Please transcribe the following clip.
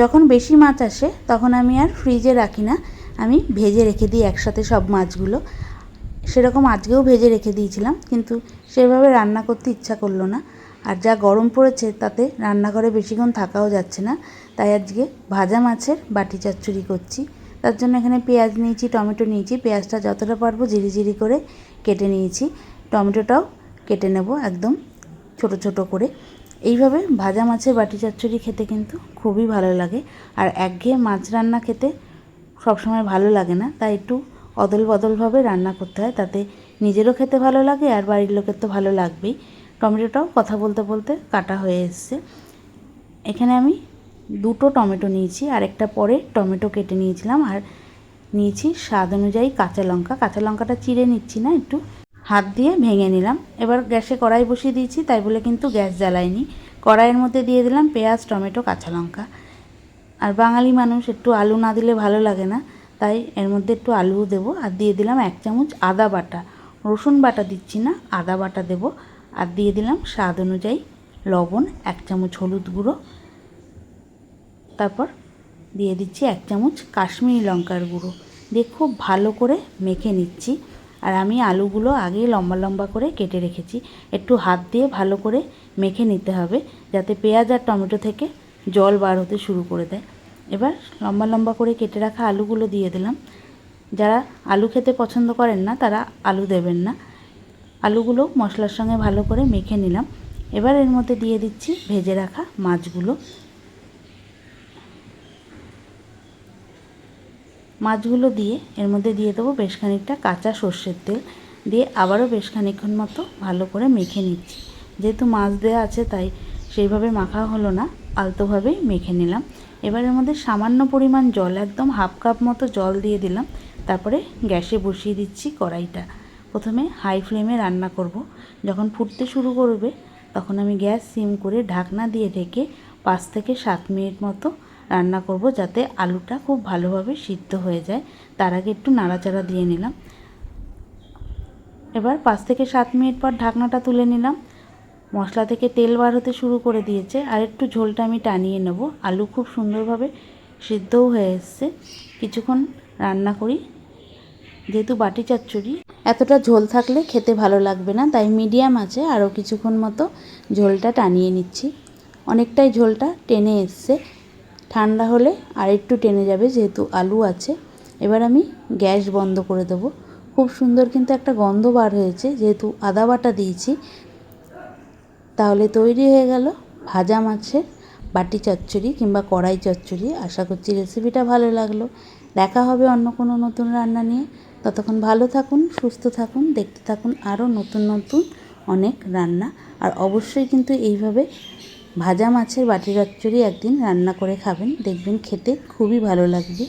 যখন বেশি মাছ আসে, তখন আমি আর ফ্রিজে রাখি না। আমি ভেজে রেখে দিই একসাথে সব মাছগুলো। সেরকম আজকেও ভেজে রেখে দিয়েছিলাম, কিন্তু সেভাবে রান্না করতে ইচ্ছা করল না। আর যা গরম পড়েছে, তাতে রান্নাঘরে বেশিক্ষণ থাকাও যাচ্ছে না। তাই আজকে ভাজা মাছের বাটি চচ্চড়ি করছি। তার জন্য এখানে পেঁয়াজ নিয়েছি, টমেটো নিয়েছি। পেঁয়াজটা যতটা পারব জিরি করে কেটে নিয়েছি। টমেটোটাও কেটে নেব একদম ছোট ছোট করে। এইভাবে ভাজা মাছের বাটি চচ্চড়ি খেতে কিন্তু খুবই ভালো লাগে। আর একঘেয়ে মাছ রান্না খেতে সবসময় ভালো লাগে না, তাই একটু অদল বদলভাবে রান্না করতে হয়, তাতে নিজেরও খেতে ভালো লাগে আর বাড়ির লোকের তো ভালো লাগবেই। টমেটোটাও কথা বলতে বলতে কাটা হয়ে এসছে। এখানে আমি দুটো টমেটো নিয়েছি, আর একটা পরে টমেটো কেটে নিয়েছিলাম, আর নিয়েছি স্বাদ অনুযায়ী কাঁচা লঙ্কা। কাঁচা লঙ্কাটা চিড়ে নিচ্ছি না, একটু হাত দিয়ে ভেঙে নিলাম। এবার গ্যাসে কড়াই বসিয়ে দিয়েছি, তাই বলে কিন্তু গ্যাস জ্বালাইনি। কড়াইয়ের মধ্যে দিয়ে দিলাম পেঁয়াজ, টমেটো, কাঁচা লঙ্কা। আর বাঙালি মানুষ, একটু আলু না দিলে ভালো লাগে না, তাই এর মধ্যে একটু আলুও দেবো। আর দিয়ে দিলাম এক চামচ আদা বাটা। রসুন বাটা দিচ্ছি না, আদা বাটা দেবো। আর দিয়ে দিলাম স্বাদ অনুযায়ী লবণ, এক চামচ হলুদ গুঁড়ো। তারপর দিয়ে দিচ্ছি এক চামচ কাশ্মীরি লঙ্কার গুঁড়ো। দিয়ে খুব ভালো করে মেখে নিচ্ছি। আর আমি আলুগুলো আগেই লম্বা লম্বা করে কেটে রেখেছি। একটু হাত দিয়ে ভালো করে মেখে নিতে হবে যাতে পেঁয়াজ আর টমেটো থেকে জল বার হতে শুরু করে দেয়। এবার লম্বা লম্বা করে কেটে রাখা আলুগুলো দিয়ে দিলাম। যারা আলু খেতে পছন্দ করেন না, তারা আলু দেবেন না। আলুগুলো মশলার সঙ্গে ভালো করে মেখে নিলাম। এবার এর মধ্যে দিয়ে দিচ্ছি ভেজে রাখা মাছগুলো। মাছগুলো দিয়ে এর মধ্যে দিয়ে দেবো বেশ খানিকটা কাঁচা সর্ষের তেল। দিয়ে আবারও বেশ খানিকক্ষণ মতো ভালো করে মেখে নিচ্ছি। যেহেতু মাছ দেওয়া আছে, তাই সেইভাবে মাখা হলো না, আলতোভাবেই মেখে নিলাম। এবার এর মধ্যে সামান্য পরিমাণ জল, একদম হাফ কাপ মতো জল দিয়ে দিলাম। তারপরে গ্যাসে বসিয়ে দিচ্ছি কড়াইটা। প্রথমে হাই ফ্লেমে রান্না করব। যখন ফুটতে শুরু করবে, তখন আমি গ্যাস সিম করে ঢাকনা দিয়ে ঢেকে পাঁচ থেকে সাত মিনিট মতো রান্না করব যাতে আলুটা খুব ভালোভাবে সিদ্ধ হয়ে যায়। তার আগে একটু নাড়াচাড়া দিয়ে নিলাম। এবার পাঁচ থেকে সাত মিনিট পর ঢাকনাটা তুলে নিলাম। মশলা থেকে তেল বার হতে শুরু করে দিয়েছে। আর একটু ঝোলটা আমি টানিয়ে নেব। আলু খুব সুন্দরভাবে সিদ্ধও হয়ে এসছে। কিছুক্ষণ রান্না করি। যেহেতু বাটি চচ্চড়ি, এতটা ঝোল থাকলে খেতে ভালো লাগবে না, তাই মিডিয়াম আছে। আরও কিছুক্ষণ মতো ঝোলটা টানিয়ে নিচ্ছি। অনেকটাই ঝোলটা টেনে এসছে। ঠান্ডা হলে আর একটু টেনে যাবে যেহেতু আলু আছে। এবার আমি গ্যাস বন্ধ করে দেবো। খুব সুন্দর কিন্তু একটা গন্ধ বার হয়েছে। যেহেতু আদা বাটা দিয়েছি, তাহলে তৈরি হয়ে গেল ভাজা মাছের বাটি চচ্চড়ি কিংবা কড়াই চচ্চড়ি। আশা করছি রেসিপিটা ভালো লাগল। দেখা হবে অন্য কোনো নতুন রান্না নিয়ে। ততক্ষণ ভালো থাকুন, সুস্থ থাকুন, দেখতে থাকুন আরও নতুন নতুন অনেক রান্না। আর অবশ্যই কিন্তু এইভাবে ভাজা মাছের বাটি চচ্চড়ি একদিন রান্না করে খাবেন দেখবেন খেতে খুবই ভালো লাগবে।